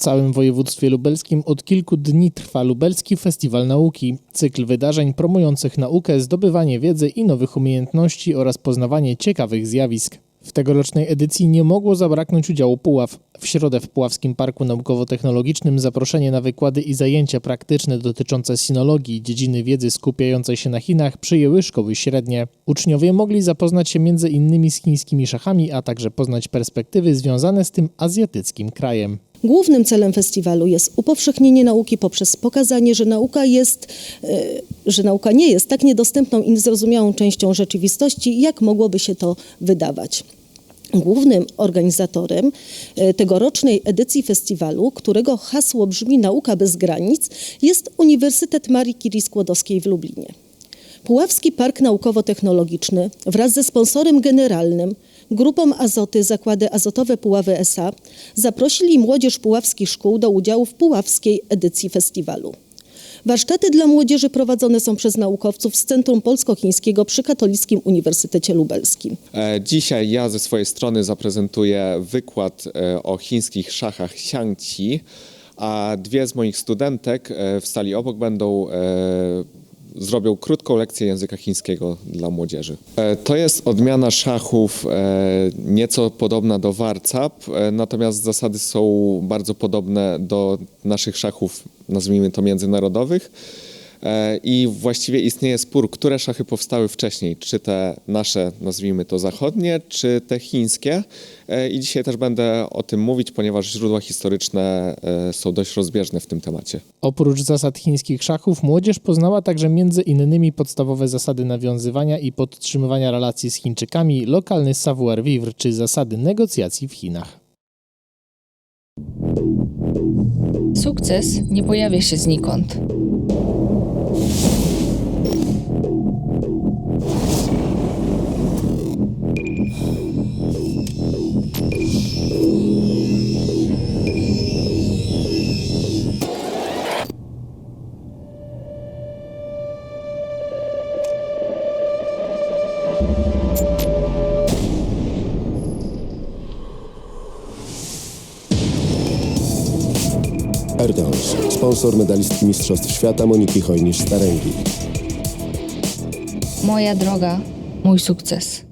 całym województwie lubelskim od kilku dni trwa Lubelski Festiwal Nauki, cykl wydarzeń promujących naukę, zdobywanie wiedzy i nowych umiejętności oraz poznawanie ciekawych zjawisk. W tegorocznej edycji nie mogło zabraknąć udziału Puław. W środę w Puławskim Parku Naukowo-Technologicznym zaproszenie na wykłady i zajęcia praktyczne dotyczące sinologii, dziedziny wiedzy skupiającej się na Chinach przyjęły szkoły średnie. Uczniowie mogli zapoznać się między innymi z chińskimi szachami, a także poznać perspektywy związane z tym azjatyckim krajem. Głównym celem festiwalu jest upowszechnienie nauki poprzez pokazanie, że nauka jest, e, że nauka nie jest tak niedostępną i niezrozumiałą częścią rzeczywistości, jak mogłoby się to wydawać. Głównym organizatorem e, tegorocznej edycji festiwalu, którego hasło brzmi Nauka bez granic, jest Uniwersytet Marii Curie Skłodowskiej w Lublinie. Puławski Park Naukowo-Technologiczny wraz ze sponsorem generalnym, grupą Azoty Zakłady Azotowe Puławy SA zaprosili młodzież puławskich szkół do udziału w puławskiej edycji festiwalu. Warsztaty dla młodzieży prowadzone są przez naukowców z Centrum Polsko-Chińskiego przy Katolickim Uniwersytecie Lubelskim. E, Dzisiaj ja ze swojej strony zaprezentuję wykład e, o chińskich szachach Xiangqi, a dwie z moich studentek e, w sali obok będą zrobią krótką lekcję języka chińskiego dla młodzieży. E, To jest odmiana szachów e, nieco podobna do warcap, e, natomiast zasady są bardzo podobne do naszych szachów, nazwijmy to międzynarodowych. E, I właściwie istnieje spór, które szachy powstały wcześniej, czy te nasze, nazwijmy to zachodnie, czy te chińskie. E, I dzisiaj też będę o tym mówić, ponieważ źródła historyczne e, są dość rozbieżne w tym temacie. Oprócz zasad chińskich szachów, młodzież poznała także między innymi podstawowe zasady nawiązywania i podtrzymywania relacji z Chińczykami, lokalny savoir-vivre czy zasady negocjacji w Chinach. Sukces nie pojawia się znikąd. Erdős, sponsor medalistki Mistrzostw Świata Moniki Hojnisz-Staręgi. Moja droga, mój sukces.